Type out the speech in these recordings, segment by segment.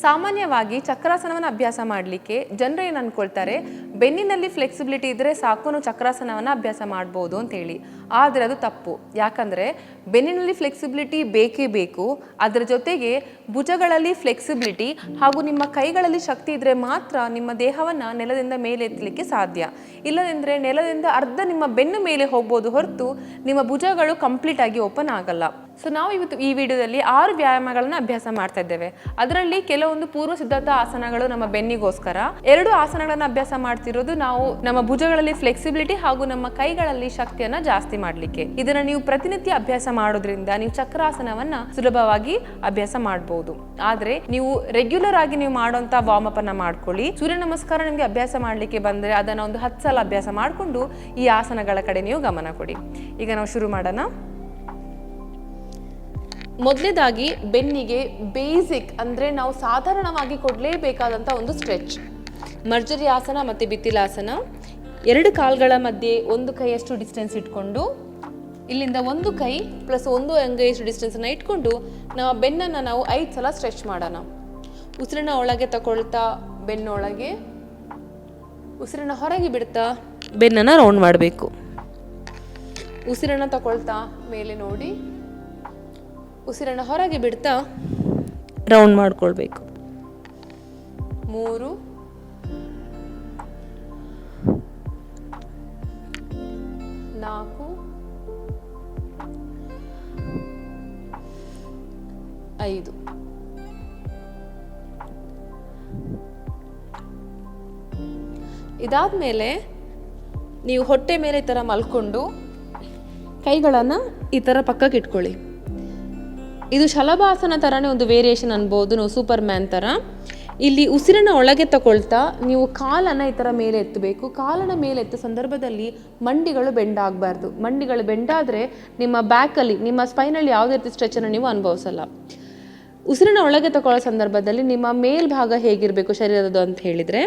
ಸಾಮಾನ್ಯವಾಗಿ ಚಕ್ರಾಸನವನ್ನು ಅಭ್ಯಾಸ ಮಾಡಲಿಕ್ಕೆ ಜನರು ಏನು ಅಂದ್ಕೊಳ್ತಾರೆ ಬೆನ್ನಿನಲ್ಲಿ ಫ್ಲೆಕ್ಸಿಬಿಲಿಟಿ ಇದ್ದರೆ ಸಾಕು ನಾವು ಚಕ್ರಾಸನವನ್ನು ಅಭ್ಯಾಸ ಮಾಡ್ಬೋದು ಅಂತೇಳಿ. ಆದರೆ ಅದು ತಪ್ಪು. ಯಾಕಂದರೆ ಬೆನ್ನಿನಲ್ಲಿ ಫ್ಲೆಕ್ಸಿಬಿಲಿಟಿ ಬೇಕೇ ಬೇಕು. ಅದರ ಜೊತೆಗೆ ಭುಜಗಳಲ್ಲಿ ಫ್ಲೆಕ್ಸಿಬಿಲಿಟಿ ಹಾಗೂ ನಿಮ್ಮ ಕೈಗಳಲ್ಲಿ ಶಕ್ತಿ ಇದ್ದರೆ ಮಾತ್ರ ನಿಮ್ಮ ದೇಹವನ್ನು ನೆಲದಿಂದ ಮೇಲೆ ಎತ್ತಲಿಕ್ಕೆ ಸಾಧ್ಯ. ಇಲ್ಲದೆಂದರೆ ನೆಲದಿಂದ ಅರ್ಧ ನಿಮ್ಮ ಬೆನ್ನು ಮೇಲೆ ಹೋಗ್ಬೋದು ಹೊರತು ನಿಮ್ಮ ಭುಜಗಳು ಕಂಪ್ಲೀಟಾಗಿ ಓಪನ್ ಆಗಲ್ಲ. ಸೊ ನಾವು ಇವತ್ತು ಈ ವಿಡಿಯೋದಲ್ಲಿ ಆರು ವ್ಯಾಯಾಮಗಳನ್ನು ಅಭ್ಯಾಸ ಮಾಡ್ತಾ ಇದ್ದೇವೆ. ಅದರಲ್ಲಿ ಕೆಲವೊಂದು ಪೂರ್ವ ಸಿದ್ಧತಾ ಆಸನಗಳು ನಮ್ಮ ಬೆನ್ನಿಗೋಸ್ಕರ. ಎರಡು ಆಸನಗಳನ್ನು ಅಭ್ಯಾಸ ಮಾಡ್ತಿರೋದು ನಾವು ನಮ್ಮ ಭುಜಗಳಲ್ಲಿ ಫ್ಲೆಕ್ಸಿಬಿಲಿಟಿ ಹಾಗೂ ನಮ್ಮ ಕೈಗಳಲ್ಲಿ ಶಕ್ತಿಯನ್ನ ಜಾಸ್ತಿ ಮಾಡಲಿಕ್ಕೆ. ಇದನ್ನ ನೀವು ಪ್ರತಿನಿತ್ಯ ಅಭ್ಯಾಸ ಮಾಡೋದ್ರಿಂದ ನೀವು ಚಕ್ರಾಸನವನ್ನ ಸುಲಭವಾಗಿ ಅಭ್ಯಾಸ ಮಾಡಬಹುದು ಆದ್ರೆ ನೀವು ರೆಗ್ಯುಲರ್ ಆಗಿ ನೀವು ಮಾಡುವಂತ ವಾರ್ಮ್ ಅಪ್ ಅನ್ನ ಮಾಡ್ಕೊಳ್ಳಿ. ಸೂರ್ಯ ನಮಸ್ಕಾರ ನಿಮಗೆ ಅಭ್ಯಾಸ ಮಾಡಲಿಕ್ಕೆ ಬಂದ್ರೆ ಅದನ್ನ ಒಂದು ಹತ್ತು ಸಲ ಅಭ್ಯಾಸ ಮಾಡಿಕೊಂಡು ಈ ಆಸನಗಳ ಕಡೆ ನೀವು ಗಮನ ಕೊಡಿ. ಈಗ ನಾವು ಶುರು ಮಾಡೋಣ. ಮೊದಲನೇದಾಗಿ ಬೆನ್ನಿಗೆ ಬೇಸಿಕ್ ಅಂದರೆ ನಾವು ಸಾಧಾರಣವಾಗಿ ಕೊಡಲೇಬೇಕಾದಂಥ ಒಂದು ಸ್ಟ್ರೆಚ್. ಮರ್ಜರಿ ಆಸನ ಮತ್ತು ಬಿತ್ತಿಲಾಸನ ಎರಡು ಕಾಲುಗಳ ಮಧ್ಯೆ ಒಂದು ಕೈಯಷ್ಟು ಡಿಸ್ಟೆನ್ಸ್ ಇಟ್ಕೊಂಡು, ಇಲ್ಲಿಂದ ಒಂದು ಕೈ ಪ್ಲಸ್ ಒಂದು ಅಂಗೈಯಷ್ಟು ಡಿಸ್ಟೆನ್ಸನ್ನು ಇಟ್ಕೊಂಡು ನಮ್ಮ ಬೆನ್ನನ್ನು ನಾವು ಐದು ಸಲ ಸ್ಟ್ರೆಚ್ ಮಾಡೋಣ. ಉಸಿರನ್ನ ಒಳಗೆ ತಗೊಳ್ತಾ ಬೆನ್ನೊಳಗೆ ಉಸಿರನ್ನ ಹೊರಗೆ ಬಿಡ್ತಾ, ಬೆನ್ನನ್ನು ರೌಂಡ್ ಮಾಡಬೇಕು. ಉಸಿರನ್ನ ತಗೊಳ್ತಾ ಮೇಲೆ ನೋಡಿ. ಉಸಿರನ್ನ ಹೊರಗೆ ಬಿಡ್ತಾ ರೌಂಡ್ ಮಾಡ್ಕೊಳ್ಬೇಕು. ಮೂರು. ನಾಲ್ಕು. ಐದು. ಇದಾದ್ಮೇಲೆ ನೀವು ಹೊಟ್ಟೆ ಮೇಲೆ ಈ ಥರ ಮಲ್ಕೊಂಡು ಕೈಗಳನ್ನು ಈ ಥರ ಪಕ್ಕಕ್ಕೆ ಇಟ್ಕೊಳ್ಳಿ ಇದು ಶಲಭಾಸನ ಥರನೇ ಒಂದು ವೇರಿಯೇಷನ್ ಅನ್ಬೋದು, ನಾವು ಸೂಪರ್ ಮ್ಯಾನ್ ಥರ ಇಲ್ಲಿ ಉಸಿರನ್ನ ಒಳಗೆ ತಗೊಳ್ತಾ ನೀವು ಕಾಲನ್ನು ಈ ಥರ ಮೇಲೆ ಎತ್ತಬೇಕು. ಕಾಲನ್ನು ಮೇಲೆ ಎತ್ತ ಸಂದರ್ಭದಲ್ಲಿ ಮಂಡಿಗಳು ಬೆಂಡಾಗಬಾರ್ದು ಮಂಡಿಗಳು ಬೆಂಡಾದರೆ ನಿಮ್ಮ ಬ್ಯಾಕಲ್ಲಿ ನಿಮ್ಮ ಸ್ಪೈನಲ್ಲಿ ಯಾವುದೇ ರೀತಿ ಸ್ಟ್ರೆಚನ್ನು ನೀವು ಅನುಭವಿಸಲ್ಲ. ಉಸಿರಿನ ಒಳಗೆ ತಗೊಳ್ಳೋ ಸಂದರ್ಭದಲ್ಲಿ ನಿಮ್ಮ ಮೇಲ್ಭಾಗ ಹೇಗಿರಬೇಕು ಶರೀರದ್ದು ಅಂತ ಹೇಳಿದರೆ,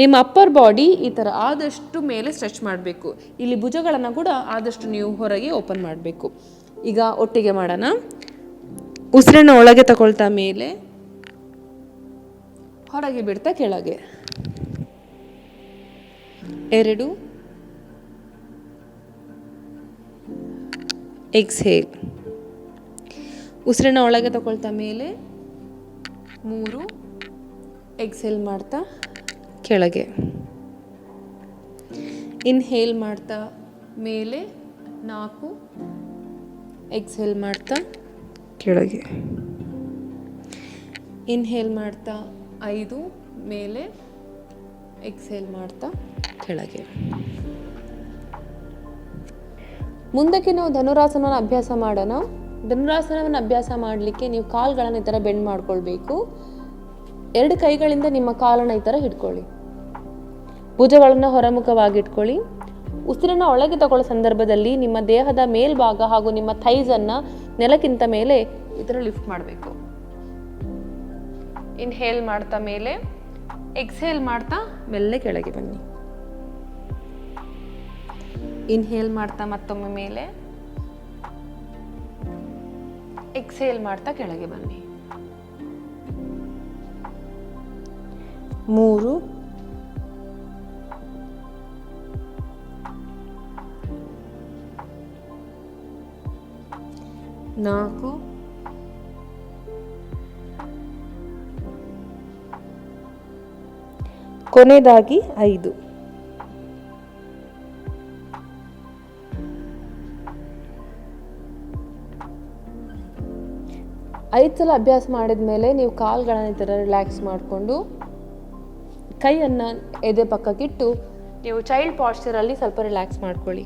ನಿಮ್ಮ ಅಪ್ಪರ್ ಬಾಡಿ ಈ ಥರ ಆದಷ್ಟು ಮೇಲೆ ಸ್ಟ್ರೆಚ್ ಮಾಡಬೇಕು. ಇಲ್ಲಿ ಭುಜಗಳನ್ನು ಕೂಡ ಆದಷ್ಟು ನೀವು ಹೊರಗೆ ಓಪನ್ ಮಾಡಬೇಕು. ಈಗ ಒಟ್ಟಿಗೆ ಮಾಡೋಣ. ಉಸಿರನ್ನ ಒಳಗೆ ತಗೊಳ್ತಾ ಮೇಲೆ ಹೊರಗೆ ಬಿಡ್ತಾ ಕೆಳಗೆ. ಎರಡು. ಎಕ್ಸ್ಹೇಲ್ ಉಸಿರನ್ನ ಒಳಗೆ ತಗೊಳ್ತಾ ಮೇಲೆ ಮೂರು. ಎಕ್ಸೆಲ್ ಮಾಡ್ತಾ ಕೆಳಗೆ. ಇನ್ಹೇಲ್ ಮಾಡ್ತಾ ಮೇಲೆ ನಾಲ್ಕು. ಎಕ್ಸೆಲ್ ಮಾಡ್ತಾ ಕೆಳಗೆ. ಇನ್ಹೇಲ್ ಮಾಡ್ತಾ ಐದು, ಮೇಲೆ ಎಕ್ಸೇಲ್ ಮಾಡ್ತಾ ಕೆಳಗೆ. ಮುಂದಕ್ಕೆ ನಾವು ಧನುರಾಸನವನ್ನು ಅಭ್ಯಾಸ ಮಾಡೋಣ. ಧನುರಾಸನವನ್ನು ಅಭ್ಯಾಸ ಮಾಡಲಿಕ್ಕೆ ನೀವು ಕಾಲುಗಳನ್ನು ಈ ಥರ ಬೆಂಡ್ ಮಾಡ್ಕೊಳ್ಬೇಕು. ಎರಡು ಕೈಗಳಿಂದ ನಿಮ್ಮ ಕಾಲನ್ನು ಈ ಥರ ಹಿಡ್ಕೊಳ್ಳಿ. ಭುಜಗಳನ್ನು ಹೊರಮುಖವಾಗಿ ಇಟ್ಕೊಳ್ಳಿ ಉಸಿರನ್ನ ಒಳಗೆ ತಗೊಳ್ಳೋ ಸಂದರ್ಭದಲ್ಲಿ ನಿಮ್ಮ ದೇಹದ ಮೇಲ್ಭಾಗ ಹಾಗೂ ನಿಮ್ಮ ಥೈಸನ್ನು ನೆಲಕ್ಕಿಂತ ಮೇಲೆ ಇದರ ಲಿಫ್ಟ್ ಮಾಡಬೇಕು. ಇನ್ಹೇಲ್ ಮಾಡ್ತಾ ಮೇಲೆ ಎಕ್ಸ್ಹೇಲ್ ಮಾಡ್ತಾ ಮೆಲ್ಲೆ ಕೆಳಗೆ ಬನ್ನಿ. ಇನ್ಹೇಲ್ ಮಾಡ್ತಾ ಮತ್ತೊಮ್ಮೆ ಮೇಲೆ ಎಕ್ಸ್ಹೇಲ್ ಮಾಡ್ತಾ ಕೆಳಗೆ ಬನ್ನಿ. ಮೂರು ನಾಲ್ಕು. ಕೊನೆಯದಾಗಿ ಐದು. ಐದು ಸಲ ಅಭ್ಯಾಸ ಮಾಡಿದ ಮೇಲೆ ನೀವು ಕಾಲುಗಳನ್ನು ಈ ಥರ ರಿಲ್ಯಾಕ್ಸ್ ಮಾಡಿಕೊಂಡು ಕೈಯನ್ನು ಎದೆ ಪಕ್ಕಕ್ಕಿಟ್ಟು, ನೀವು ಚೈಲ್ಡ್ ಪಾಶ್ಚರಲ್ಲಿ ಸ್ವಲ್ಪ ರಿಲ್ಯಾಕ್ಸ್ ಮಾಡ್ಕೊಳ್ಳಿ.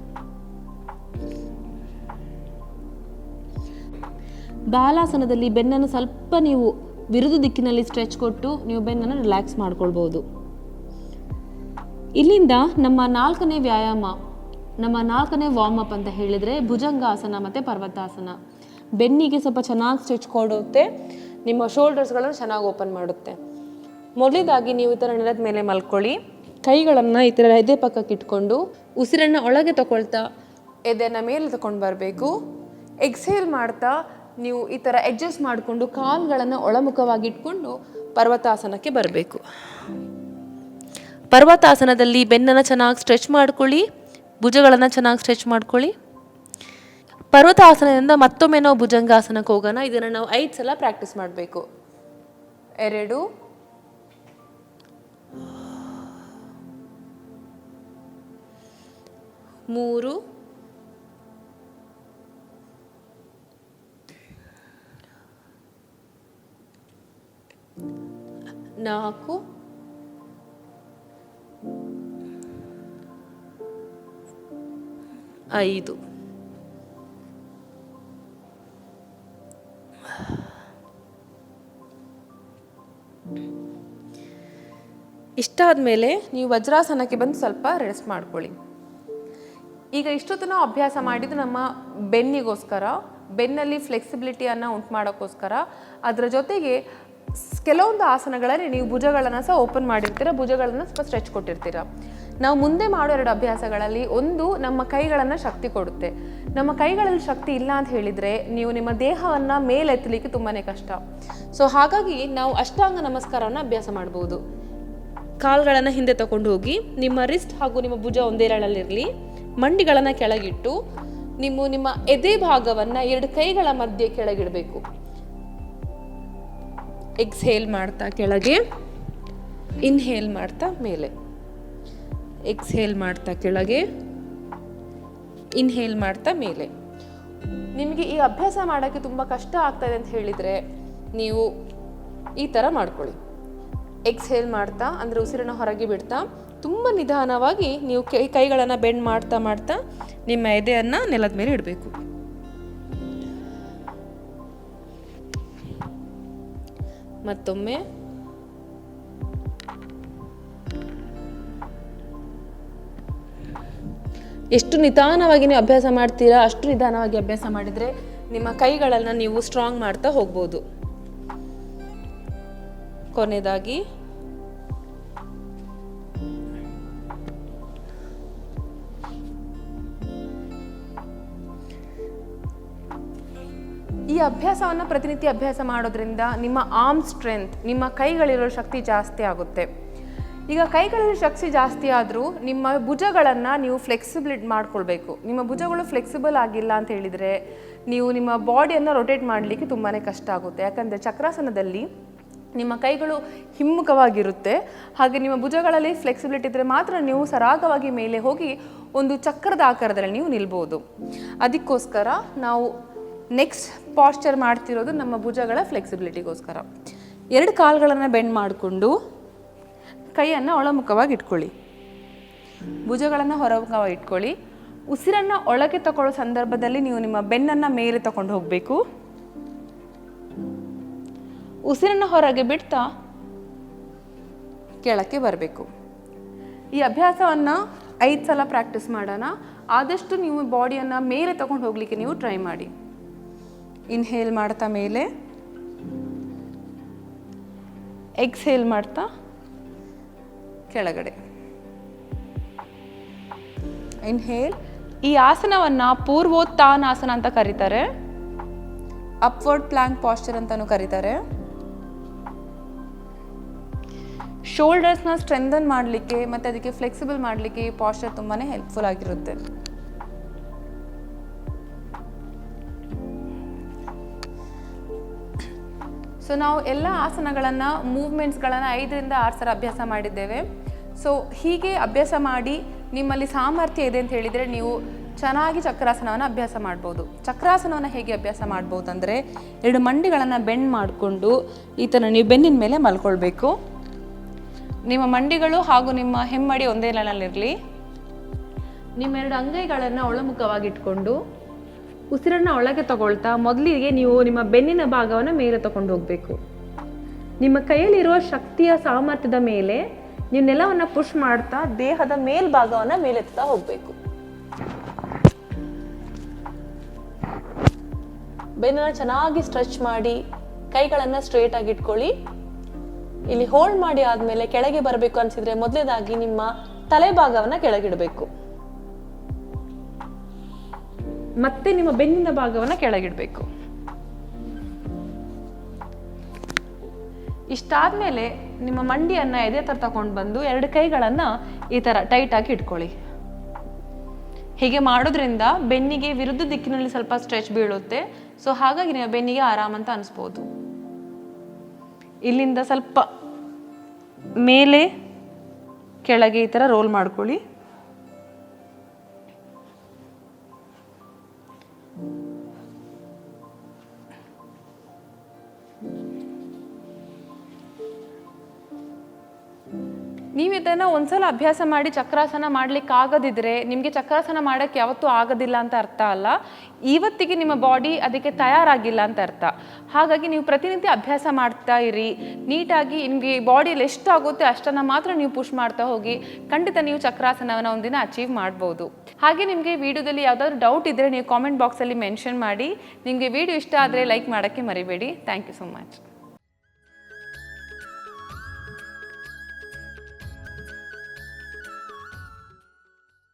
ಬಾಲಾಸನದಲ್ಲಿ ಬೆನ್ನನ್ನು ಸ್ವಲ್ಪ ನೀವು ವಿರುದ್ಧ ದಿಕ್ಕಿನಲ್ಲಿ ಸ್ಟ್ರೆಚ್ ಕೊಟ್ಟು ನೀವು ಬೆನ್ನನ್ನು ರಿಲ್ಯಾಕ್ಸ್ ಮಾಡ್ಕೊಳ್ಬೋದು. ಇಲ್ಲಿಂದ ನಮ್ಮ ನಾಲ್ಕನೇ ವ್ಯಾಯಾಮ, ನಮ್ಮ ನಾಲ್ಕನೇ ವಾರ್ಮ್ ಅಪ್ ಅಂತ ಹೇಳಿದರೆ ಭುಜಂಗಾಸನ ಮತ್ತು ಪರ್ವತಾಸನ. ಬೆನ್ನಿಗೆ ಸ್ವಲ್ಪ ಚೆನ್ನಾಗಿ ಸ್ಟ್ರೆಚ್ ಕೊಡುತ್ತೆ, ನಿಮ್ಮ ಶೋಲ್ಡರ್ಸ್ಗಳನ್ನು ಚೆನ್ನಾಗಿ ಓಪನ್ ಮಾಡುತ್ತೆ. ಮೊದಲೇದಾಗಿ ನೀವು ಈ ಥರ ನೆಲದ ಮೇಲೆ ಮಲ್ಕೊಳ್ಳಿ. ಕೈಗಳನ್ನು ಈ ಥರ ಎದೆ ಪಕ್ಕಕ್ಕೆ ಇಟ್ಕೊಂಡು ಉಸಿರನ್ನು ಒಳಗೆ ತಗೊಳ್ತಾ ಎದೆನ ಮೇಲೆ ತಗೊಂಡು ಬರಬೇಕು. ಎಕ್ಸೇಲ್ ಮಾಡ್ತಾ ನೀವು ಈ ಥರ ಅಡ್ಜಸ್ಟ್ ಮಾಡಿಕೊಂಡು ಕಾಲುಗಳನ್ನು ಒಳಮುಖವಾಗಿ ಇಟ್ಕೊಂಡು ಪರ್ವತಾಸನಕ್ಕೆ ಬರಬೇಕು. ಪರ್ವತಾಸನದಲ್ಲಿ ಬೆನ್ನನ್ನು ಚೆನ್ನಾಗಿ ಸ್ಟ್ರೆಚ್ ಮಾಡ್ಕೊಳ್ಳಿ, ಭುಜಗಳನ್ನು ಚೆನ್ನಾಗಿ ಸ್ಟ್ರೆಚ್ ಮಾಡ್ಕೊಳ್ಳಿ. ಪರ್ವತಾಸನದಿಂದ ಮತ್ತೊಮ್ಮೆ ನಾವು ಭುಜಂಗಾಸನಕ್ಕೆ ಹೋಗೋಣ. ಇದನ್ನು ನಾವು ಐದು ಸಲ ಪ್ರಾಕ್ಟೀಸ್ ಮಾಡಬೇಕು. ಎರಡು, ಮೂರು ನಾಲ್ಕು ಐದು ಇಷ್ಟಾದ ಮೇಲೆ ನೀವು ವಜ್ರಾಸನಕ್ಕೆ ಬಂದು ಸ್ವಲ್ಪ ರೆಸ್ಟ್ ಮಾಡ್ಕೊಳ್ಳಿ. ಈಗ ಇಷ್ಟೊತ್ತು ನಾವು ಅಭ್ಯಾಸ ಮಾಡಿದ್ದು ನಮ್ಮ ಬೆನ್ನಿಗೋಸ್ಕರ, ಬೆನ್ನಲ್ಲಿ ಫ್ಲೆಕ್ಸಿಬಿಲಿಟಿಯನ್ನು ಉಂಟು ಮಾಡೋಕ್ಕೋಸ್ಕರ, ಅದರ ಜೊತೆಗೆ ಕೆಲವೊಂದು ಆಸನಗಳಲ್ಲಿ ನೀವು ಭುಜಗಳನ್ನು ಸಹ ಓಪನ್ ಮಾಡಿರ್ತೀರ, ಭುಜಗಳನ್ನು ಸ್ವಲ್ಪ ಸ್ಟ್ರೆಚ್ ಕೊಟ್ಟಿರ್ತೀರ. ನಾವು ಮುಂದೆ ಮಾಡೋ ಎರಡು ಅಭ್ಯಾಸಗಳಲ್ಲಿ ಒಂದು ನಮ್ಮ ಕೈಗಳನ್ನು ಶಕ್ತಿ ಕೊಡುತ್ತೆ. ನಮ್ಮ ಕೈಗಳಲ್ಲಿ ಶಕ್ತಿ ಇಲ್ಲ ಅಂತ ಹೇಳಿದರೆ ನೀವು ನಿಮ್ಮ ದೇಹವನ್ನು ಮೇಲೆತ್ತಲಿಕ್ಕೆ ತುಂಬಾ ಕಷ್ಟ. ಸೊ ಹಾಗಾಗಿ ನಾವು ಅಷ್ಟಾಂಗ ನಮಸ್ಕಾರವನ್ನು ಅಭ್ಯಾಸ ಮಾಡ್ಬೋದು. ಕಾಲ್ಗಳನ್ನು ಹಿಂದೆ ತಗೊಂಡು ಹೋಗಿ, ನಿಮ್ಮ ರಿಸ್ಟ್ ಹಾಗೂ ನಿಮ್ಮ ಭುಜ ಒಂದೇರಳಲ್ಲಿರಲಿ ಮಂಡಿಗಳನ್ನು ಕೆಳಗಿಟ್ಟು, ನಿಮ್ಮ ನಿಮ್ಮ ಎದೆ ಭಾಗವನ್ನು ಎರಡು ಕೈಗಳ ಮಧ್ಯೆ ಕೆಳಗಿಡಬೇಕು. ಎಕ್ಸ್ಹೇಲ್ ಮಾಡ್ತಾ ಕೆಳಗೆ. ಇನ್ಹೇಲ್ ಮಾಡ್ತಾ ಮೇಲೆ. ಎಕ್ಸ್ಹೇಲ್ ಮಾಡ್ತಾ ಕೆಳಗೆ. ಇನ್ಹೇಲ್ ಮಾಡ್ತಾ ಮೇಲೆ. ನಿಮಗೆ ಈ ಅಭ್ಯಾಸ ಮಾಡೋಕ್ಕೆ ತುಂಬ ಕಷ್ಟ ಆಗ್ತದೆ ಅಂತ ಹೇಳಿದರೆ ನೀವು ಈ ಥರ ಮಾಡ್ಕೊಳ್ಳಿ. ಎಕ್ಸ್ಹೇಲ್ ಮಾಡ್ತಾ, ಅಂದರೆ ಉಸಿರನ್ನ ಹೊರಗೆ ಬಿಡ್ತಾ, ತುಂಬ ನಿಧಾನವಾಗಿ ನೀವು ಕೈ, ಕೈಗಳನ್ನು ಬೆಂಡ್ ಮಾಡ್ತಾ ಮಾಡ್ತಾ ನಿಮ್ಮ ಎದೆಯನ್ನು ನೆಲದ ಮೇಲೆ ಇಡಬೇಕು. ಮತ್ತೊಮ್ಮೆ. ಎಷ್ಟು ನಿಧಾನವಾಗಿ ನೀವು ಅಭ್ಯಾಸ ಮಾಡ್ತೀರಾ, ಅಷ್ಟು ನಿಧಾನವಾಗಿ ಅಭ್ಯಾಸ ಮಾಡಿದರೆ ನಿಮ್ಮ ಕೈಗಳನ್ನು ನೀವು ಸ್ಟ್ರಾಂಗ್ ಮಾಡ್ತಾ ಹೋಗ್ಬೋದು. ಕೊನೆಯದಾಗಿ ಈ ಅಭ್ಯಾಸವನ್ನು ಪ್ರತಿನಿತ್ಯ ಅಭ್ಯಾಸ ಮಾಡೋದ್ರಿಂದ ನಿಮ್ಮ ಆರ್ಮ್ ಸ್ಟ್ರೆಂತ್ ನಿಮ್ಮ ಕೈಗಳಿರೋ ಶಕ್ತಿ ಜಾಸ್ತಿ ಆಗುತ್ತೆ. ಈಗ ಕೈಗಳಲ್ಲಿ ಶಕ್ತಿ ಜಾಸ್ತಿ ಆದರೂ ನಿಮ್ಮ ಭುಜಗಳನ್ನು ನೀವು ಫ್ಲೆಕ್ಸಿಬಿಲಿಟ್ ಮಾಡ್ಕೊಳ್ಬೇಕು. ನಿಮ್ಮ ಭುಜಗಳು ಫ್ಲೆಕ್ಸಿಬಲ್ ಆಗಿಲ್ಲ ಅಂತ ಹೇಳಿದರೆ ನೀವು ನಿಮ್ಮ ಬಾಡಿಯನ್ನು ರೊಟೇಟ್ ಮಾಡಲಿಕ್ಕೆ ತುಂಬಾ ಕಷ್ಟ ಆಗುತ್ತೆ. ಯಾಕಂದರೆ ಚಕ್ರಾಸನದಲ್ಲಿ ನಿಮ್ಮ ಕೈಗಳು ಹಿಮ್ಮುಖವಾಗಿರುತ್ತೆ. ಹಾಗೆ ನಿಮ್ಮ ಭುಜಗಳಲ್ಲಿ ಫ್ಲೆಕ್ಸಿಬಿಲಿಟಿ ಇದ್ದರೆ ಮಾತ್ರ ನೀವು ಸರಾಗವಾಗಿ ಮೇಲೆ ಹೋಗಿ ಒಂದು ಚಕ್ರದ ಆಕಾರದಲ್ಲಿ ನೀವು ನಿಲ್ಬೋದು. ಅದಕ್ಕೋಸ್ಕರ ನಾವು ನೆಕ್ಸ್ಟ್ ಪಾಶ್ಚರ್ ಮಾಡ್ತಿರೋದು ನಮ್ಮ ಭುಜಗಳ ಫ್ಲೆಕ್ಸಿಬಿಲಿಟಿಗೋಸ್ಕರ ಎರಡು ಕಾಲುಗಳನ್ನು ಬೆಂಡ್ ಮಾಡಿಕೊಂಡು ಕೈಯನ್ನು ಒಳಮುಖವಾಗಿ ಇಟ್ಕೊಳ್ಳಿ. ಭುಜಗಳನ್ನು ಹೊರಮುಖವಾಗಿ ಇಟ್ಕೊಳ್ಳಿ. ಉಸಿರನ್ನು ಒಳಗೆ ತಗೊಳ್ಳೋ ಸಂದರ್ಭದಲ್ಲಿ ನೀವು ನಿಮ್ಮ ಬೆನ್ನನ್ನು ಮೇಲೆ ತಗೊಂಡು ಹೋಗಬೇಕು. ಉಸಿರನ್ನು ಹೊರಗೆ ಬಿಡ್ತಾ ಕೆಳಕ್ಕೆ ಬರಬೇಕು. ಈ ಅಭ್ಯಾಸವನ್ನು ಐದು ಸಲ ಪ್ರಾಕ್ಟೀಸ್ ಮಾಡೋಣ. ಆದಷ್ಟು ನೀವು ಬಾಡಿಯನ್ನು ಮೇಲೆ ತಗೊಂಡು ಹೋಗಲಿಕ್ಕೆ ನೀವು ಟ್ರೈ ಮಾಡಿ. ಇನ್ಹೇಲ್ ಮಾಡ್ತಾ ಮೇಲೆ. ಎಕ್ಸ್ಹೇಲ್ ಮಾಡ್ತಾ ಕೆಳಗಡೆ. ಇನ್ಹೇಲ್ ಈ ಆಸನವನ್ನು ಪೂರ್ವೋತ್ಥಾನಾಸನ ಅಂತ ಕರೀತಾರೆ. ಅಪ್ವರ್ಡ್ ಪ್ಲಾಂಕ್ ಪಾಸ್ಚರ್ ಅಂತಾನು ಕರೀತಾರೆ. ಶೋಲ್ಡರ್ಸ್ನ ಸ್ಟ್ರೆಂಥನ್ ಮಾಡಲಿಕ್ಕೆ ಮತ್ತು ಅದಕ್ಕೆ ಫ್ಲೆಕ್ಸಿಬಲ್ ಮಾಡಲಿಕ್ಕೆ ಈ ಪಾಸ್ಚರ್ ತುಂಬಾ ಹೆಲ್ಪ್ಫುಲ್ ಆಗಿರುತ್ತೆ. ಸೊ ನಾವು ಎಲ್ಲ ಆಸನಗಳನ್ನು ಮೂವ್ಮೆಂಟ್ಸ್ಗಳನ್ನು ಐದರಿಂದ ಆರು ಸಲ ಅಭ್ಯಾಸ ಮಾಡಿದ್ದೇವೆ. ಸೊ ಹೀಗೆ ಅಭ್ಯಾಸ ಮಾಡಿ ನಿಮ್ಮಲ್ಲಿ ಸಾಮರ್ಥ್ಯ ಇದೆ ಅಂತ ಹೇಳಿದರೆ ನೀವು ಚೆನ್ನಾಗಿ ಚಕ್ರಾಸನವನ್ನು ಅಭ್ಯಾಸ ಮಾಡ್ಬೋದು. ಚಕ್ರಾಸನವನ್ನು ಹೇಗೆ ಅಭ್ಯಾಸ ಮಾಡ್ಬೋದು ಅಂದರೆ ಎರಡು ಮಂಡಿಗಳನ್ನು ಬೆಂಡ್ ಮಾಡಿಕೊಂಡು ಈ ಥರ ನೀವು ಬೆನ್ನಿನ ಮೇಲೆ ಮಲ್ಕೊಳ್ಬೇಕು. ನಿಮ್ಮ ಮಂಡಿಗಳು ಹಾಗೂ ನಿಮ್ಮ ಹೆಮ್ಮಡಿ ಒಂದೇ ಲೈನಲ್ಲಿರಲಿ. ನಿಮ್ಮೆರಡು ಅಂಗೈಗಳನ್ನು ಒಳಮುಖವಾಗಿ ಇಟ್ಕೊಂಡು ಉಸಿರನ್ನ ಒಳಗೆ ತಗೊಳ್ತಾ ಮೊದಲಿಗೆ ನೀವು ನಿಮ್ಮ ಬೆನ್ನಿನ ಭಾಗವನ್ನು ಮೇಲೆ ತಗೊಂಡು ಹೋಗಬೇಕು. ನಿಮ್ಮ ಕೈಯಲ್ಲಿರುವ ಶಕ್ತಿಯ ಸಾಮರ್ಥ್ಯದ ಮೇಲೆ ನೀವು ನೆಲವನ್ನು ಪುಷ್ ಮಾಡ್ತಾ ದೇಹದ ಮೇಲ್ಭಾಗವನ್ನು ಮೇಲೆತ್ತಾ ಹೋಗಬೇಕು. ಬೆನ್ನನ್ನು ಚೆನ್ನಾಗಿ ಸ್ಟ್ರೆಚ್ ಮಾಡಿ ಕೈಗಳನ್ನು ಸ್ಟ್ರೇಟ್ ಆಗಿ ಇಟ್ಕೊಳ್ಳಿ. ಇಲ್ಲಿ ಹೋಲ್ಡ್ ಮಾಡಿ ಆದಮೇಲೆ ಕೆಳಗೆ ಬರಬೇಕು ಅನ್ಸಿದ್ರೆ ಮೊದಲನೇದಾಗಿ ನಿಮ್ಮ ತಲೆ ಭಾಗವನ್ನ ಕೆಳಗಿಡಬೇಕು. ಮತ್ತೆ ನಿಮ್ಮ ಬೆನ್ನಿನ ಭಾಗವನ್ನು ಕೆಳಗಿಡಬೇಕು. ಇಷ್ಟಾದ್ಮೇಲೆ ನಿಮ್ಮ ಮಂಡಿಯನ್ನ ಎದೆ ಥರ ತಕೊಂಡು ಬಂದು ಎರಡು ಕೈಗಳನ್ನ ಈ ತರ ಟೈಟ್ ಆಗಿ ಇಟ್ಕೊಳ್ಳಿ. ಹೀಗೆ ಮಾಡೋದ್ರಿಂದ ಬೆನ್ನಿಗೆ ವಿರುದ್ಧ ದಿಕ್ಕಿನಲ್ಲಿ ಸ್ವಲ್ಪ ಸ್ಟ್ರೆಚ್ ಬೀಳುತ್ತೆ. ಸೊ ಹಾಗಾಗಿ ನಿಮ್ಮ ಬೆನ್ನಿಗೆ ಆರಾಮ ಅಂತ ಅನಿಸ್ಬೋದು. ಇಲ್ಲಿಂದ ಸ್ವಲ್ಪ ಮೇಲೆ ಕೆಳಗೆ ಈ ಥರ ರೋಲ್ ಮಾಡ್ಕೊಳ್ಳಿ. ನೀವು ಇದನ್ನು ಒಂದ್ಸಲ ಅಭ್ಯಾಸ ಮಾಡಿ ಚಕ್ರಾಸನ ಮಾಡ್ಲಿಕ್ಕೆ ಆಗದಿದ್ರೆ ನಿಮಗೆ ಚಕ್ರಾಸನ ಮಾಡೋಕ್ಕೆ ಯಾವತ್ತೂ ಆಗೋದಿಲ್ಲ ಅಂತ ಅರ್ಥ ಅಲ್ಲ. ಇವತ್ತಿಗೆ ನಿಮ್ಮ ಬಾಡಿ ಅದಕ್ಕೆ ತಯಾರಾಗಿಲ್ಲ ಅಂತ ಅರ್ಥ. ಹಾಗಾಗಿ ನೀವು ಪ್ರತಿನಿತ್ಯ ಅಭ್ಯಾಸ ಮಾಡ್ತಾ ಇರಿ. ನೀಟಾಗಿ ನಿಮಗೆ ಬಾಡಿಯಲ್ಲಿ ಎಷ್ಟು ಆಗುತ್ತೆ ಅಷ್ಟನ್ನು ಮಾತ್ರ ನೀವು ಪುಷ್ ಮಾಡ್ತಾ ಹೋಗಿ ಖಂಡಿತ ನೀವು ಚಕ್ರಾಸನವನ್ನು ಒಂದಿನ ಅಚೀವ್ ಮಾಡ್ಬೋದು. ಹಾಗೆ ನಿಮಗೆ ವಿಡಿಯೋದಲ್ಲಿ ಯಾವುದಾದ್ರು ಡೌಟ್ ಇದ್ದರೆ ನೀವು ಕಾಮೆಂಟ್ ಬಾಕ್ಸಲ್ಲಿ ಮೆನ್ಷನ್ ಮಾಡಿ. ನಿಮಗೆ ವಿಡಿಯೋ ಇಷ್ಟ ಆದರೆ ಲೈಕ್ ಮಾಡೋಕ್ಕೆ ಮರಿಬೇಡಿ. Thank you so much